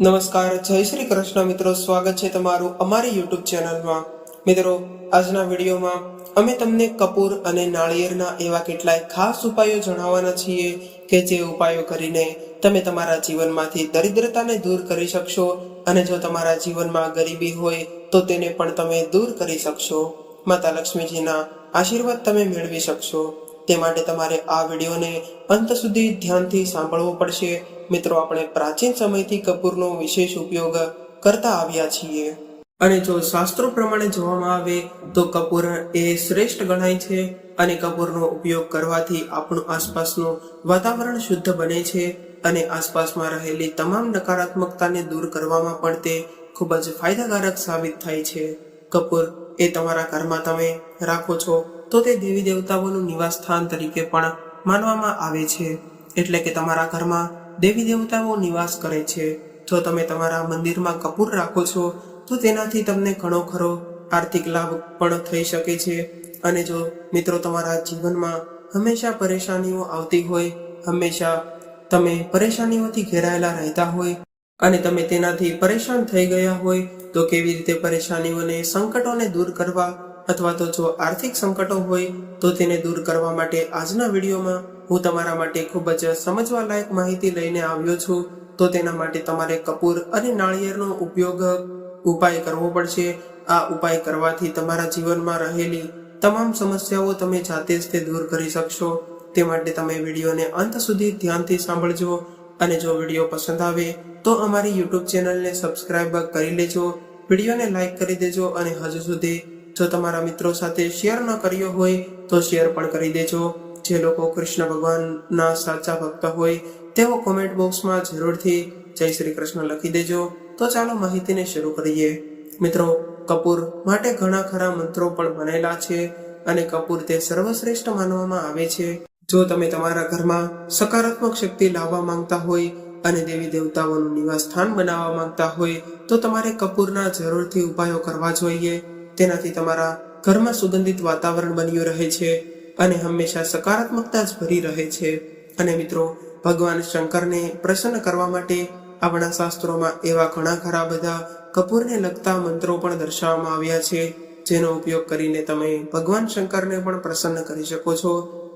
નમસ્કાર, જય શ્રી કૃષ્ણ મિત્રો, સ્વાગત છે તમારું અમારી યુટ્યુબ ચેનલમાં. મિત્રો, આજના વિડીયોમાં અમે તમને કપૂર અને નાળિયેરના એવા કેટલાય ખાસ ઉપાયો જણાવવાના છીએ કે જે ઉપાયો કરીને તમે તમારા જીવનમાંથી દરિદ્રતાને દૂર કરી શકશો અને જો તમારા જીવનમાં ગરીબી હોય તો તેને પણ તમે દૂર કરી શકશો. માતા લક્ષ્મીજીના આશીર્વાદ તમે મેળવી શકશો. તે માટે તમારે આ વિડીયોને અંત સુધી ધ્યાનથી સાંભળવો પડશે. મિત્રો, આપણે પ્રાચીન સમયથી કપૂરનો વિશેષ ઉપયોગ કરતા આવ્યા છીએ. અને જો શાસ્ત્રો પ્રમાણે જોવામાં આવે, તો કપૂર એ શ્રેષ્ઠ ગણાય છે અને કપૂરનો ઉપયોગ કરવાથી આપણું આસપાસનું વાતાવરણ શુદ્ધ બને છે અને આસપાસમાં રહેલી તમામ નકારાત્મકતાને દૂર કરવામાં પણ તે ખૂબ જ ફાયદાકારક સાબિત થાય છે. કપૂર એ તમારા ઘરમાં તમે રાખો છો તો તે દેવી દેવતાઓનું નિવાસ સ્થાન તરીકે પણ માનવામાં આવે છે. એટલે કે તમારા ઘરમાં દેવી દેવતાઓ નિવાસ કરે છે. જો તમે તમારા મંદિરમાં કપૂર રાખો છો, તો તેનાથી તમને ઘણો ખરો આર્થિક લાભ પણ થઈ શકે છે. અને જો મિત્રો તમારા જીવનમાં હંમેશા પરેશાનીઓ આવતી હોય, હંમેશા તમે પરેશાનીઓથી ઘેરાયેલા રહેતા હોય અને તમે તેનાથી પરેશાન થઈ ગયા હોય, તો કેવી રીતે પરેશાનીઓને સંકટોને દૂર કરવા અથવા તો જો આર્થિક સંકટો હોય, તો તેને દૂર કરવા માટે આજના વિડીયોમાં હું તમારા માટે ખૂબ જ સમજવા લાયક માહિતી લઈને આવ્યો છું. તો તેના માટે તમારે કપૂર અને નાળિયેરનો ઉપયોગ ઉપાય કરવો પડશે. આ ઉપાય કરવાથી તમારા જીવનમાં રહેલી તમામ સમસ્યાઓ તમે જાતે જ તે દૂર કરી શકશો. તે માટે તમે વિડીયોને અંત સુધી ધ્યાનથી સાંભળજો અને જો વીડિયો પસંદ આવે, તો અમારી યુટ્યુબ ચેનલને સબસ્ક્રાઇબ કરી લેજો. વિડીયોને લાઈક કરી દેજો અને હજુ સુધી જો તમારા મિત્રો સાથે શેર ન કર્યો હોય, તો શેર પણ કરી દેજો. જે લોકો કૃષ્ણ ભગવાનના સાચા ભક્ત હોય, તેઓ કોમેન્ટ બોક્સમાં જરૂરથી જય શ્રી કૃષ્ણ લખી દેજો. તો ચાલો માહિતીને શરૂ કરીએ. મિત્રો, કપૂર માટે ઘણા ખરા મંત્રો પણ બનેલા છે અને કપૂર તે સર્વશ્રેષ્ઠ માનવામાં આવે છે. જો તમે તમારા ઘરમાં સકારાત્મક શક્તિ લાવવા માંગતા હોય અને દેવી દેવતાઓનું નિવાસ સ્થાન બનાવવા માંગતા હોય, તો તમારે કપૂરના જરૂરથી ઉપાયો કરવા જોઈએ. તેનાથી તમારા ઘરમાં સુગંધિત વાતાવરણ બન્યું રહે છે અને હંમેશા સકારાત્મકતા જ ભરી રહે છે. અને મિત્રો, ભગવાન શંકરને પ્રસન્ન કરવા માટે આપણા શાસ્ત્રોમાં એવા ઘણા ખરા બધા કપૂરને લગતા મંત્રો પણ દર્શાવવામાં આવ્યા છે, જેનો ઉપયોગ કરીને તમે ભગવાન શંકરને પણ પ્રસન્ન કરી શકો છો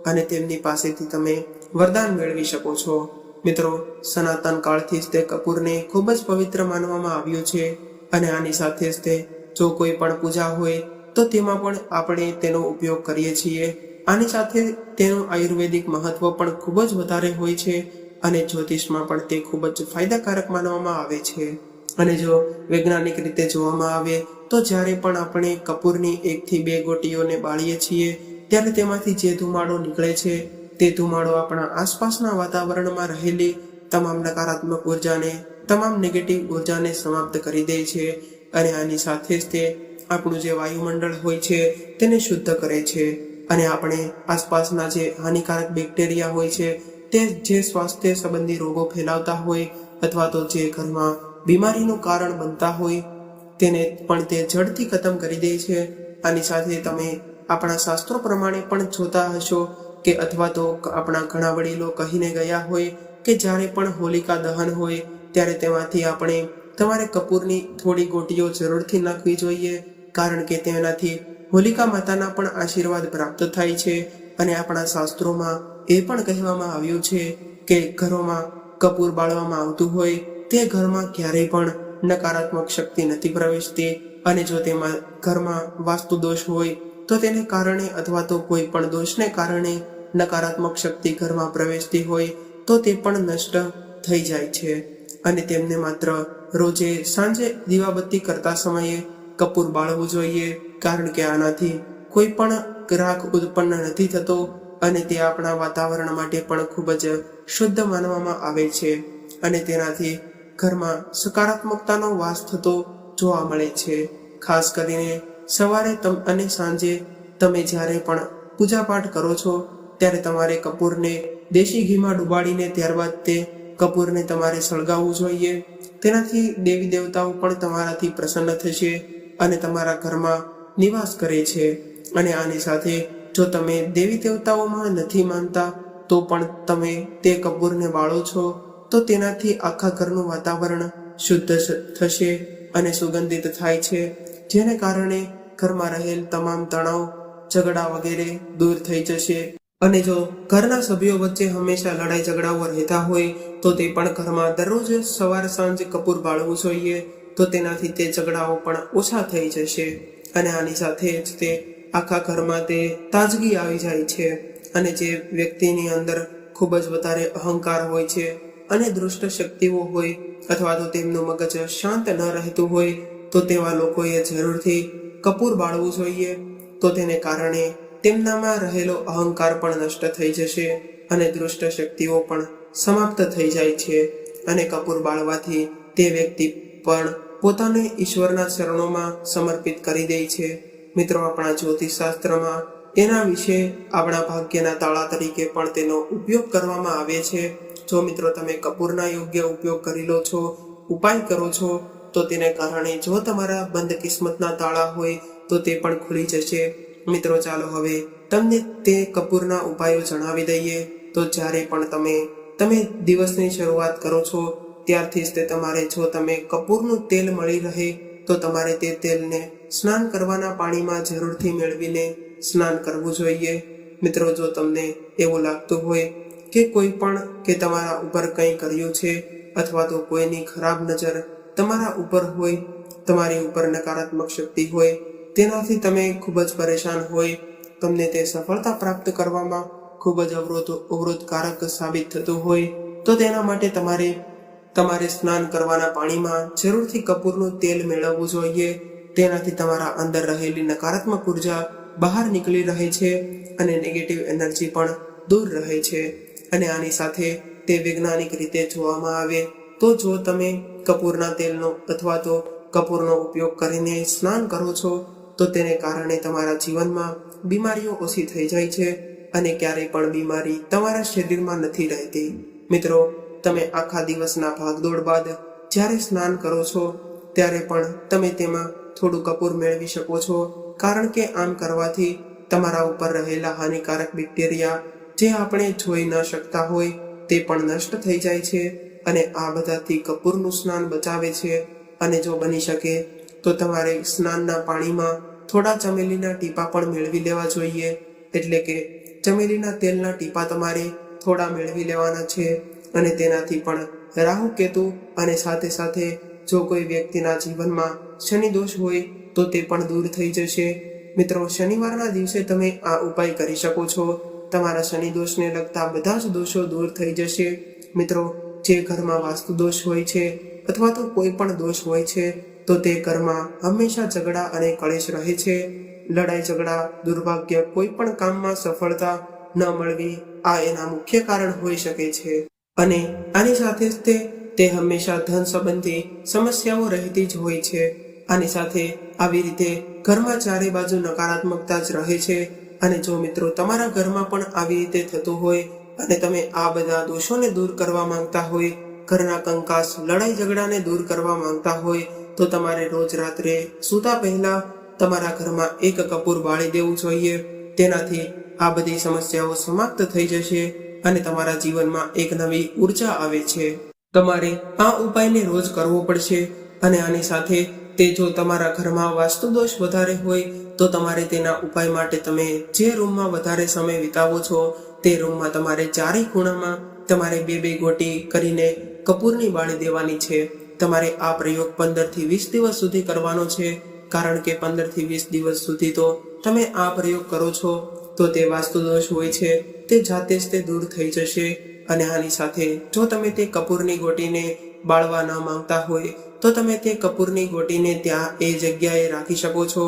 અને તેમની પાસેથી તમે વરદાન મેળવી શકો છો. મિત્રો, સનાતન કાળથી જ તે કપૂરને ખૂબ જ પવિત્ર માનવામાં આવ્યું છે અને આની સાથે જ તે જો કોઈ પણ પૂજા હોય, તો તેમાં પણ આપણે તેનો ઉપયોગ કરીએ છીએ. આની સાથે તેનું આયુર્વેદિક મહત્વ પણ ખૂબ જ વધારે હોય છે અને જ્યોતિષમાં પણ તે ખૂબ જ ફાયદાકારક માનવામાં આવે છે. અને જો વૈજ્ઞાનિક રીતે જોવામાં આવે, તો જ્યારે પણ આપણે કપૂરની એકથી બે ગોટીઓને બાળીએ છીએ, ત્યારે તેમાંથી જે ધુમાડો નીકળે છે, તે ધુમાડો આપણા આસપાસના વાતાવરણમાં રહેલી તમામ નકારાત્મક ઉર્જાને, તમામ નેગેટિવ ઉર્જાને સમાપ્ત કરી દે છે. અને આની સાથે જ તે આપણું જે વાયુમંડળ હોય છે તેને શુદ્ધ કરે છે. અને આપણે આસપાસના જે હાનિકારક બેક્ટેરિયા હોય છે, તે જે સ્વાસ્થ્ય સંબંધી રોગો ફેલાવતા હોય અથવા તો જે ઘરમાં બીમારીનું કારણ બનતા હોય, તેને પણ તે જડથી ખતમ કરી દે છે. આની સાથે તમે આપણા શાસ્ત્રો પ્રમાણે પણ જોતા હશો કે અથવા તો આપણા ઘણા વડીલો કહીને ગયા હોય કે જ્યારે પણ હોલિકા દહન હોય, ત્યારે તેમાંથી આપણે તમારે કપૂરની થોડી ગોટીઓ જરૂરથી નાખવી જોઈએ, કારણ કે તેનાથી હોલિકા માતાના પણ આશીર્વાદ પ્રાપ્ત થાય છે અને આપણા શાસ્ત્રોમાં એ પણ કહેવામાં આવ્યું છે કે ઘરોમાં કપૂર બાળવામાં આવતું હોય, તે ઘરમાં ક્યારેય પણ નકારાત્મક શક્તિ નથી પ્રવેશતી અને જો તેમાં ઘરમાં વાસ્તુ દોષ હોય, તો તેને કારણે અથવા તો કોઈ પણ દોષને કારણે નકારાત્મક શક્તિ ઘરમાં પ્રવેશતી હોય, તો તે પણ નષ્ટ થઈ જાય છે અને તેમને માત્ર રોજે સાંજે દીવાબત્તી કરતા સમયે કપૂર બાળવું જોઈએ, કારણ કે આનાથી કોઈ પણ ગ્રાહક ઉત્પન્ન નથી થતો અને તે આપણા વાતાવરણ માટે પણ ખૂબ જ શુદ્ધ માનવામાં આવે છે અને તેનાથી ઘરમાં સકારાત્મકતાનો વાસ થતો જોવા મળે છે. ખાસ કરીને સવારે તમ અને સાંજે તમે જ્યારે પણ પૂજાપાઠ કરો છો, ત્યારે તમારે કપૂરને દેશી ઘીમાં ડુબાડીને ત્યારબાદ તે કપૂરને તમારે સળગાવવું જોઈએ. તેનાથી દેવી દેવતાઓ પણ તમારાથી પ્રસન્ન થશે અને તમારા ઘરમાં નિવાસ કરે છે. અને આની સાથે જો તમે દેવી દેવતાઓમાં નથી માનતા, તો પણ તમે તે કપૂરને બાળો છો, તો તેનાથી આખા ઘરનું વાતાવરણ શુદ્ધ થશે અને સુગંધિત થાય છે. જેને કારણે ઘરમાં રહેલ તમામ તણાવ, ઝઘડા વગેરે દૂર થઈ જશે. અને જો ઘરના સભ્યો વચ્ચે હંમેશા લડાઈ ઝઘડાઓ રહેતા હોય, તો તે પણ ઘરમાં દરરોજ સવાર સાંજ કપૂર બાળવું જોઈએ, તો તેનાથી તે ઝઘડાઓ પણ ઓછા થઈ જશે. અને આની સાથે જ તે આખા ઘરમાં તે તાજગી આવી જાય છે. અને જે વ્યક્તિની અંદર ખૂબ જ વધારે અહંકાર હોય છે અને દુષ્ટ શક્તિઓ હોય, અથવા તો તેમનું મગજ શાંત ન રહેતું હોય, તો તેવા લોકોએ જરૂરથી કપૂર બાળવું જોઈએ. તો તેને કારણે તેમનામાં રહેલો અહંકાર પણ નષ્ટ થઈ જશે અને દુષ્ટ શક્તિઓ પણ સમાપ્ત થઈ જાય છે અને કપૂર બાળવાથી તે વ્યક્તિ પણ પોતાને ઈશ્વરના ચરણોમાં સમર્પિત કરી દે છે. મિત્રો, આપણા જ્યોતિષશાસ્ત્રમાં એના વિશે આપણા ભાગ્યના તાળા તરીકે પણ તેનો ઉપયોગ કરવામાં આવે છે. જો મિત્રો, તમે કપૂરના યોગ્ય ઉપયોગ કરી લો છો, ઉપાય કરો છો, તો તેને કારણે જો તમારા બંધ કિસ્મતના તાળા હોય, તો તે પણ ખુલી જશે. મિત્રો ચાલો હવે તમને તે કપૂરના ઉપાયો જણાવી દઈએ. તો જ્યારે પણ તમે તમે દિવસની શરૂઆત કરો છો, ત્યારથી જ તે તમારે જો તમે કપૂરનું તેલ મળી રહે, તો તમારે તે તેલને સ્નાન કરવાના પાણીમાં જરૂરથી મેળવીને સ્નાન કરવું જોઈએ. મિત્રો, જો તમને એવું લાગતું હોય કે કોઈ પણ, કે તમારા ઉપર કંઈ કર્યું છે, અથવા તો કોઈની ખરાબ નજર તમારા ઉપર હોય, તમારી ઉપર નકારાત્મક શક્તિ હોય તેનાથી તમે ખૂબ જ પરેશાન હોય. તમને તે સફળતા પ્રાપ્ત કરવામાં ખૂબ જ અવરોધ, અવરોધકારક સાબિત થતું હોય. તો તેના માટે તમારે તમારે સ્નાન કરવાના પાણીમાં જરૂરથી કપૂરનું તેલ મેળવવું જોઈએ. તેનાથી તમારા અંદર રહેલી નકારાત્મક ઊર્જા બહાર નીકળી રહે છે અને નેગેટિવ એનર્જી પણ દૂર રહે છે. અને આની સાથે તે વૈજ્ઞાનિક રીતે જોવામાં આવે તો જો તમે કપૂરના તેલનો અથવા તો કપૂરનો ઉપયોગ કરીને સ્નાન કરો છો તો તેને કારણે તમારા જીવનમાં બીમારીઓ ઓછી થઈ જાય છે અને ક્યારેય પણ બીમારી તમારા શરીરમાં નથી રહેતી. મિત્રો, તમે આખા દિવસના ભાગદોડ બાદ જ્યારે સ્નાન કરો છો, ત્યારે પણ તમે તેમાં થોડું કપૂર મેળવી શકો છો, કારણ કે આમ કરવાથી તમારા ઉપર રહેલા હાનિકારક બેક્ટેરિયા જે આપણે જોઈ ન શકતા હોય તે પણ નષ્ટ થઈ જાય છે અને આ બધાથી કપૂરનું સ્નાન બચાવે છે અને જો બની શકે તો તમારે સ્નાનના પાણીમાં થોડા ચમેલીના ટીપા પણ મેળવી લેવા જોઈએ. એટલે કે ચમેલીના તેલના ટીપા તમારે થોડા મેળવી લેવાના છે અને તેનાથી પણ રાહુ કેતુ અને સાથે સાથે જો કોઈ વ્યક્તિના જીવનમાં શનિ દોષ હોય તો તે પણ દૂર થઈ જશે. મિત્રો, શનિવારના દિવસે તમે આ ઉપાય કરી શકો છો. તમારા શનિ દોષને લગતા બધા જ દોષો દૂર થઈ જશે. મિત્રો, જે ઘરમાં વાસ્તુ દોષ હોય છે અથવા તો કોઈ પણ દોષ હોય છે તો તે ઘરમાં હંમેશા ઝઘડા અને કળેશ રહે છે. લડાઈ, ઝઘડા, દુર્ભાગ્ય કોઈ પણ કામમાં સફળતા ન મળવી આ એના મુખ્ય કારણ હોઈ શકે છે. અને આની સાથે જ તે હંમેશા ધન સંબંધી સમસ્યાઓ રહેતી જ હોય છે. આની સાથે આવી રીતે ઘરમાં ચારે બાજુ નકારાત્મકતા જ રહે છે. અને જો મિત્રો તમારા ઘરમાં પણ આવી રીતે થતું હોય અને તમે આ બધા દોષોને દૂર કરવા માંગતા હોય, ઘરના કંકાસ, લડાઈ, ઝઘડાને દૂર કરવા માંગતા હોય તો તમારે રોજ રાત્રે સૂતા પહેલા તમારા ઘરમાં એક કપૂર બાળી દેવું જોઈએ. તેનાથી આ બધી સમસ્યાઓ સમાપ્ત થઈ જશે અને તમારા જીવનમાં એક નવી ઊર્જા આવે છે. તમારે આ ઉપાયને રોજ કરવો પડશે અને આની સાથે તે જો તમારા ઘરમાં વાસ્તુ દોષ વધારે હોય તો તમારે તેના ઉપાય માટે તમે જે રૂમમાં વધારે સમય વિતાવો છો તે રૂમમાં તમારે ચારેય ખૂણામાં તમારે બે બે ગોટી કરીને કપૂરની બાળી દેવાની છે. તમારે આ પ્રયોગ પંદરથી વીસ દિવસ સુધી કરવાનો છે. કારણ કે પંદરથી વીસ દિવસ સુધી તો તમે આ પ્રયોગ કરો છો, તો તે વાસ્તુ દોષ હોય છે, તે જાતે જ તે દૂર થઈ જશે. અને આની સાથે જો તમે તે કપૂરની ગોટીને બાળવા ન માંગતા હોય, તો તમે તે કપૂરની ગોટીને ત્યાં એ જગ્યાએ રાખી શકો છો.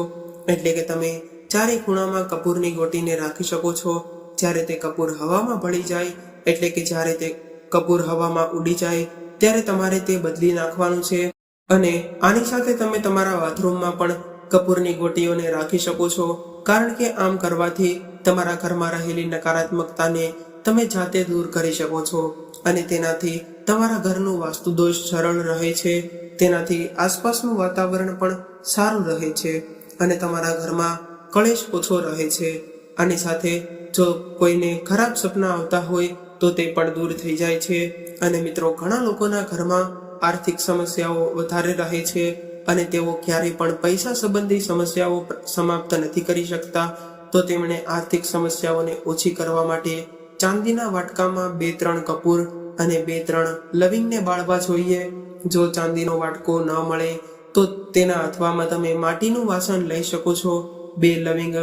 એટલે કે તમે ચારે ખૂણામાં કપૂરની ગોટીને રાખી શકો છો. જ્યારે તે કપૂર હવામાં ભળી જાય, એટલે કે જ્યારે તે કપૂર હવામાં ઉડી જાય ત્યારે તમારે તે બદલી નાખવાનું છે. અને આની સાથે તમે તમારા બાથરૂમમાં પણ કપૂરની ગોટીઓને રાખી શકો છો. કારણ કે આમ કરવાથી તમારા ઘરમાં રહેલી નકારાત્મકતાને તમે જાતે દૂર કરી શકો છો. અને તેનાથી તમારા ઘરનું વાસ્તુદોષ સરળ રહે છે. તેનાથી આસપાસનું વાતાવરણ પણ સારું રહે છે. અને તમારા ઘરમાં કળેશ ઓછો રહે છે. આની સાથે જો કોઈને ખરાબ સપના આવતા હોય તો તે પણ દૂર થઈ જાય છે. અને મિત્રો, ઘણા લોકોના ઘરમાં આર્થિક સમસ્યાઓ વધારે રહે છે અને તેઓ ક્યારેય પણ પૈસા સંબંધી સમસ્યાઓ સમાપ્ત નથી કરી શકતા. તો તેમણે આર્થિક સમસ્યાઓને ઓછી કરવા માટે ચાંદીના વાટકામાં બે ત્રણ કપૂર અને બે ત્રણ લવિંગને બાળવા જોઈએ. જો ચાંદીનો વાટકો ન મળે, તો તેના અથવામાં તમે માટીનું વાસણ લઈ શકો છો. બે લવિંગ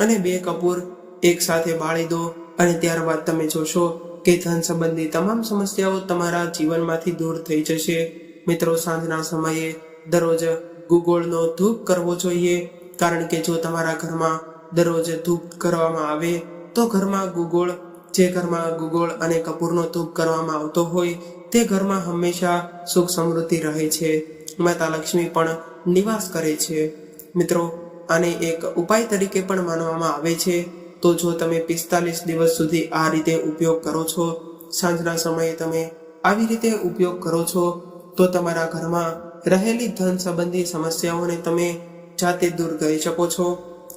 અને બે કપૂર એક સાથે બાળી દો અને ત્યારબાદ તમે જોશો કે ધન સંબંધી તમામ સમસ્યાઓ તમારા જીવનમાંથી દૂર થઈ જશે. મિત્રો, સાંજના સમયે દરરોજ ગુગોળનો ધૂપ કરવો જોઈએ. કારણ કે જો તમારા ઘરમાં દરરોજ ધૂપ કરવામાં આવે, તો ઘરમાં ગુગોળ, જે ઘરમાં ગુગોળ અને કપૂરનો ધૂપ કરવામાં આવતો હોય, તે ઘરમાં હંમેશા સુખ સમૃદ્ધિ રહે છે. માતા લક્ષ્મી પણ નિવાસ કરે છે. મિત્રો, આને એક ઉપાય તરીકે પણ માનવામાં આવે છે. તો જો તમે પિસ્તાલીસ દિવસ સુધી આ રીતે ઉપયોગ કરો છો, સાંજના સમયે તમે આવી રીતે ઉપયોગ કરો છો, તો તમારા ઘરમાં રહેલી ધન સંબંધી સમસ્યાઓને તમે જાતે દૂર કરી શકો છો.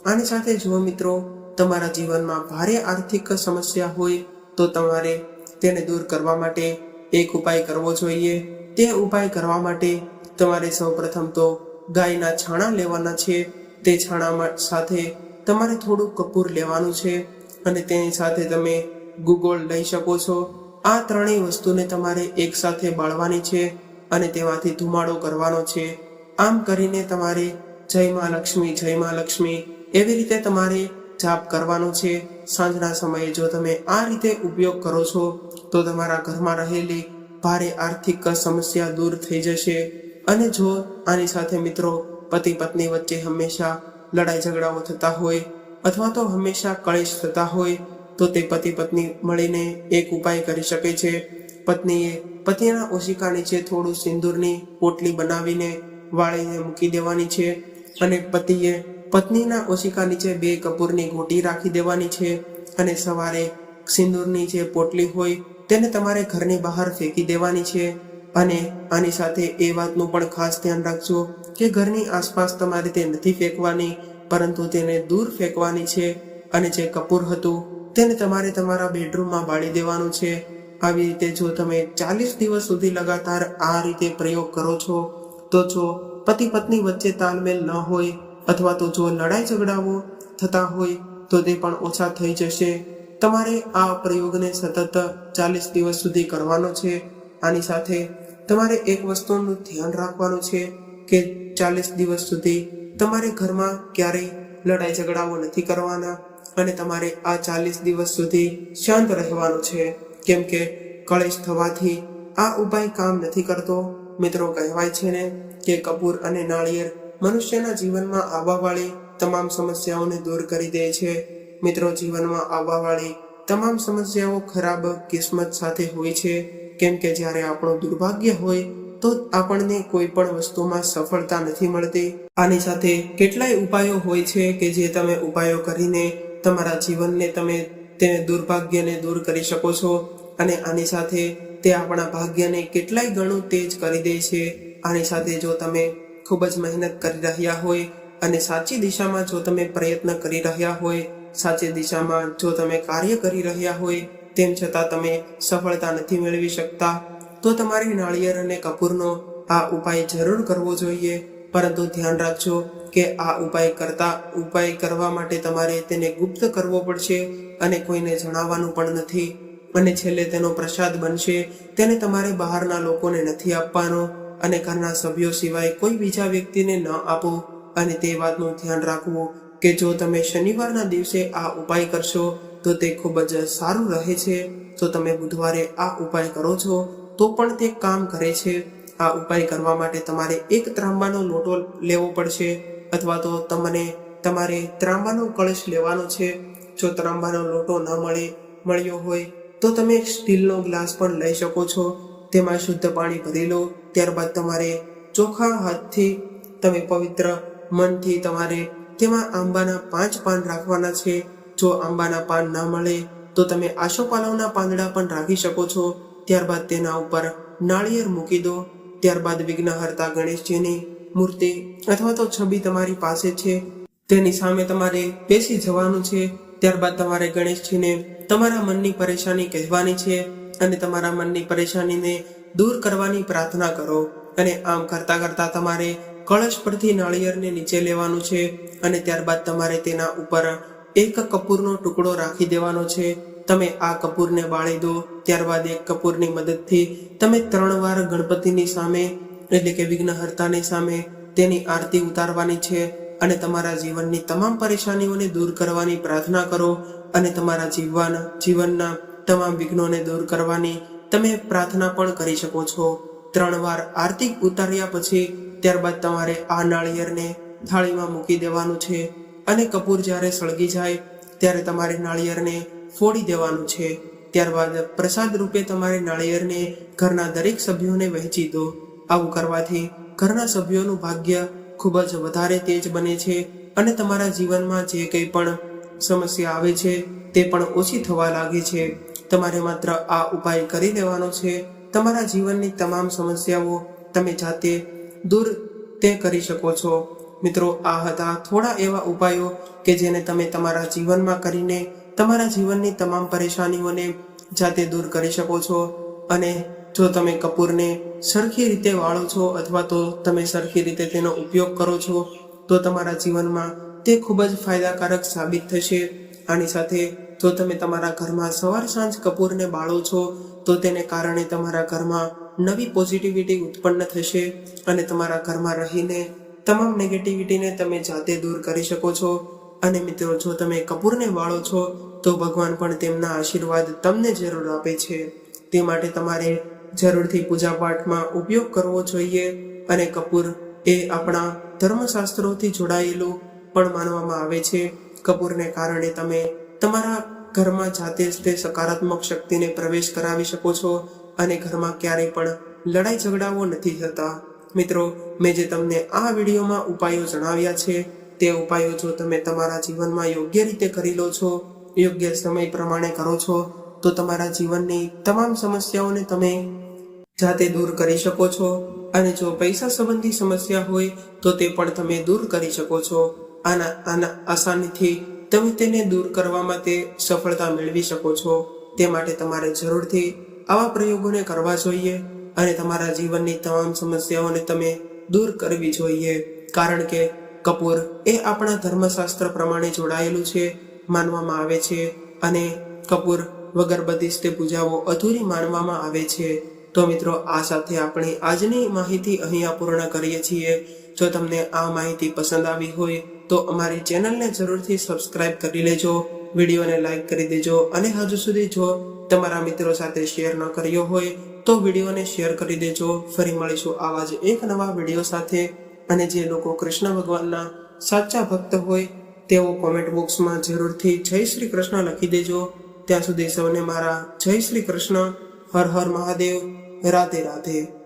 આની સાથે જો મિત્રો, તમારા જીવનમાં ભારે આર્થિક સમસ્યા હોય તો તમારે તેને દૂર કરવા માટે એક ઉપાય કરવો જોઈએ. તે ઉપાય કરવા માટે તમારે સૌપ્રથમ તો ગાયના છાણા લેવાના છે. તે છાણામાં સાથે તમારે થોડું કપૂર લેવાનું છે અને તેની સાથે તમે ગુગોળ લઈ શકો છો. આ ત્રણેય વસ્તુને તમારે એકસાથે બાળવાની છે અને તેમાંથી ધુમાડો કરવાનો છે. આમ કરીને તમારે જય માં લક્ષ્મી, જય માં લક્ષ્મી એવી રીતે તમારે જાપ કરવાનો છે. સાંજના સમયે જો તમે આ રીતે ઉપયોગ કરો છો, તો તમારા ઘરમાં રહેલી ભારે આર્થિક સમસ્યા દૂર થઈ જશે. અને જો આની સાથે મિત્રો પતિ પત્ની વચ્ચે હંમેશા લડાઈ ઝઘડાઓ થતા હોય અથવા તો હંમેશા કળેશ થતા હોય, તો તે પતિ પત્ની મળીને એક ઉપાય કરી શકે છે. પત્નીએ પતિના ઓશિકા નીચે થોડું સિંદૂરની પોટલી બનાવીને વાળીને મૂકી દેવાની છે અને પતિએ પત્નીના ઓશિકા નીચે બે કપૂરની ગોટી રાખી દેવાની છે અને સવારે સિંદૂરની જે પોટલી હોય તેને તમારે ઘરની બહાર ફેંકી દેવાની છે. અને આની સાથે એ વાતનું પણ ખાસ ધ્યાન રાખજો કે ઘરની આસપાસ તમારે તે નથી ફેંકવાની, પરંતુ તેને દૂર ફેંકવાની છે. અને જે કપૂર હતું, તેને તમારે તમારા બેડરૂમમાં બાળી દેવાનું છે. આવી રીતે જો તમે ચાલીસ દિવસ સુધી લગાતાર આ રીતે પ્રયોગ કરો છો, તો જો પતિ પત્ની વચ્ચે તાલમેલ ન હોય, અથવા તો જો લડાઈ ઝઘડાઓ થતા હોય, તો તે પણ ઓછા થઈ જશે. તમારે આ પ્રયોગને સતત ચાલીસ દિવસ સુધી કરવાનો છે. આની સાથે તમારે એક વસ્તુનું ધ્યાન રાખવાનું છે કે ચાલીસ દિવસ સુધી તમારે ઘરમાં ક્યારેય લડાઈ ઝઘડાઓ નથી કરવાના અને તમારે આ ચાલીસ દિવસ સુધી શાંત રહેવાનું છે. કેમ કે કળેશ થવાથી આ ઉપાય કામ નથી કરતો. મિત્રો કહેવાય છે ને કે કપૂર અને નાળિયેર મનુષ્યના જીવનમાં આવવાવાળી તમામ સમસ્યાઓને દૂર કરી દે છે. મિત્રો જીવનમાં આવવાવાળી તમામ સમસ્યાઓ ખરાબ કિસ્મત સાથે હોય છે. કેમ કે જ્યારે આપણું દુર્ભાગ્ય હોય, તો આપણને કોઈ પણ વસ્તુમાં સફળતા નથી મળતી. આની સાથે કેટલાય ઉપાયો હોય છે કે જે તમે ઉપાયો કરીને તમારા જીવનને તમે તેને દુર્ભાગ્યને દૂર કરી શકો છો અને આની સાથે તે આપણા ભાગ્યને કેટલાય ગણું તેજ કરી દે છે. આની સાથે જો તમે ખૂબ જ મહેનત કરી રહ્યા હોય અને સાચી દિશામાં જો તમે પ્રયત્ન કરી રહ્યા હોય, સાચી દિશામાં જો તમે કાર્ય કરી રહ્યા હોય તેમ છતાં તમે સફળતા નથી મેળવી શકતા. તો તમારે નાળિયેર અને કપૂરનો આ ઉપાય જરૂર કરવો જોઈએ. પરંતુ ધ્યાન રાખજો કે આ ઉપાય કરતા ઉપાય કરવા માટે તમારે તેને ગુપ્ત કરવો પડશે અને કોઈને જણાવવાનું પણ નથી. અને છેલ્લે તેનો પ્રસાદ બનશે. તેને તમારે બહારના લોકોને નથી આપવાનો અને ઘરના સભ્યો સિવાય કોઈ બીજા વ્યક્તિને ન આપો. અને તે વાતનું ધ્યાન રાખવું કે જો તમે શનિવારના દિવસે આ ઉપાય કરશો તો તે ખૂબ જ સારું રહે છે. તો તમે બુધવારે આ ઉપાય કરો છો, તો પણ તે કામ કરે છે. આ ઉપાય કરવા માટે તમારે એક ત્રાંબાનો લોટો લેવો પડશે અથવા તો તમને, તમારે ત્રાંબાનો કળશ લેવાનો છે. જો ત્રાંબાનો લોટો ન મળે, મળ્યો હોય, તો તમે સ્ટીલનો ગ્લાસ પણ લઈ શકો છો. તેમાં શુદ્ધ પાણી ભરી લો. ત્યારબાદ તમારે ચોખ્ખા હાથથી, તમે પવિત્ર મનથી તમારે તેમાં આંબાના પાંચ પાન રાખવાના છે. જો આંબાના પાન ના મળે, તો તમે આશોપાલવના પાંદડા પણ રાખી શકો છો. ત્યારબાદ તેના ઉપર નાળિયેર મૂકી દો. ત્યારબાદ વિઘ્નહર્તા ગણેશજીની મૂર્તિ અથવા તો છબી તમારી પાસે છે. તેની સામે તમારે બેસી જવાનું છે. ત્યારબાદ તમારે ગણેશજીને તમારા મનની પરેશાની કહેવાની છે અને તમારા મનની પરેશાનીને દૂર કરવાની પ્રાર્થના કરો. અને આમ કરતા કરતા તમારે કળશ પરથી નાળિયેરને નીચે લેવાનું છે અને ત્યારબાદ તમારે તેના ઉપર એક કપૂરનો ટુકડો રાખી દેવાનો છે. તમે આ કપૂરને બાળી દો, ત્યારબાદ એક કપૂરની મદદથી તમે ત્રણ વાર ગણપતિની સામે, એટલે કે વિઘ્નહર્તાની સામે તેની આરતી ઉતારવાની છે અને તમારા જીવનની તમામ પરેશાનીઓને દૂર કરવાની પ્રાર્થના કરો અને તમારા જીવવાના, જીવનના તમામ વિઘ્નોને દૂર કરવાની તમે પ્રાર્થના પણ કરી શકો છો. ત્રણ વાર આરતી ઉતાર્યા પછી ત્યારબાદ તમારે આ નાળિયેરને થાળીમાં મૂકી દેવાનું છે. અને કપૂર જ્યારે સળગી જાય, ત્યારે તમારે નાળિયેરને ફોડી દેવાનું છે. ત્યારબાદ પ્રસાદ રૂપે તમારે નાળિયેરને ઘરના દરેક સભ્યોને વહેંચી દો. આવું કરવાથી ઘરના સભ્યોનું ભાગ્ય ખૂબ જ વધારે તેજ બને છે અને તમારા જીવનમાં જે કંઈ પણ સમસ્યા આવે છે, તે પણ ઓછી થવા લાગે છે. તમારે માત્ર આ ઉપાય કરી લેવાનો છે. તમારા જીવનની તમામ સમસ્યાઓ તમે જાતે દૂર તે કરી શકો છો. મિત્રો, આ હતા થોડા એવા ઉપાયો કે જેને તમે તમારા જીવનમાં કરીને તમારા જીવનની તમામ પરેશાનીઓને જાતે દૂર કરી શકો છો. અને જો તમે કપૂરને સરખી રીતે વાળો છો અથવા તો તમે સરખી રીતે તેનો ઉપયોગ કરો છો, તો તમારા જીવનમાં તે ખૂબ જ ફાયદાકારક સાબિત થશે. આની સાથે જો તમે તમારા ઘરમાં સવાર સાંજ કપૂરને બાળો છો, તો તેને કારણે તમારા ઘરમાં નવી પોઝિટિવિટી ઉત્પન્ન થશે અને તમારા ઘરમાં રહીને તમામ નેગેટિવિટીને તમે જાતે દૂર કરી શકો છો. અને મિત્રો, જો તમે કપૂરને વાળો છો, તો ભગવાન પણ તેમના આશીર્વાદ તમને જરૂર આપે છે. તે માટે તમારે જરૂરથી પૂજા પાઠમાં ઉપયોગ કરવો જોઈએ અને કપૂર એ આપણા ધર્મશાસ્ત્રોથી જોડાયેલું પણ માનવામાં આવે છે. કપૂરને કારણે તમે તમારા ઘરમાં જાતે જ તે સકારાત્મક શક્તિને પ્રવેશ કરાવી શકો છો અને ઘરમાં ક્યારેય પણ લડાઈ ઝઘડાઓ નથી થતા. મિત્રો, મેં જે તમને આ વિડીયોમાં ઉપાયો જણાવ્યા છે, તે ઉપાયો જો તમે તમારા જીવનમાં યોગ્ય રીતે કરી લો છો, યોગ્ય સમય પ્રમાણે કરો છો, તો તમારા જીવનની તમામ સમસ્યાઓને તમે જાતે દૂર કરી શકો છો અને જો પૈસા સંબંધી સમસ્યા હોય, તો તે પણ તમે દૂર કરી શકો છો. આના આના આસાનીથી તમે તેને દૂર કરવામાં તે સફળતા મેળવી શકો છો. તે માટે તમારે જરૂરથી આવા પ્રયોગોને કરવા જોઈએ. અને તમારા જીવનની તમામ સમસ્યાઓને તમે દૂર કરવી જોઈએ. કારણ કે કપૂર એ આપણા ધર્મશાસ્ત્ર પ્રમાણે જોડાયેલું છે, માનવામાં આવે છે અને કપૂર વગર બધિસ્તે પૂજાઓ અધૂરી માનવામાં આવે છે. તો મિત્રો, આ સાથે આપણે આજની માહિતી અહીંયા પૂર્ણ કરીએ છીએ. જો તમને આ માહિતી પસંદ આવી હોય, તો અમારી ચેનલને જરૂરથી સબસ્ક્રાઇબ કરી લેજો, વિડીયોને લાઇક કરી દેજો અને હજુ સુધી જો તમારા મિત્રો સાથે શેર ન કર્યો હોય તો વિડીયોને શેર કરી દેજો. ફરી મળીશું આવા જ એક નવા વીડિયો સાથે. અને જે લોકો કૃષ્ણ ભગવાનના સાચા ભક્ત હોય, તેઓ કોમેન્ટ બોક્સમાં જરૂરથી જય શ્રી કૃષ્ણ લખી દેજો. ત્યાં સુધી સૌને મારા જય શ્રી કૃષ્ણ. હર હર મહાદેવ. રાધે રાધે.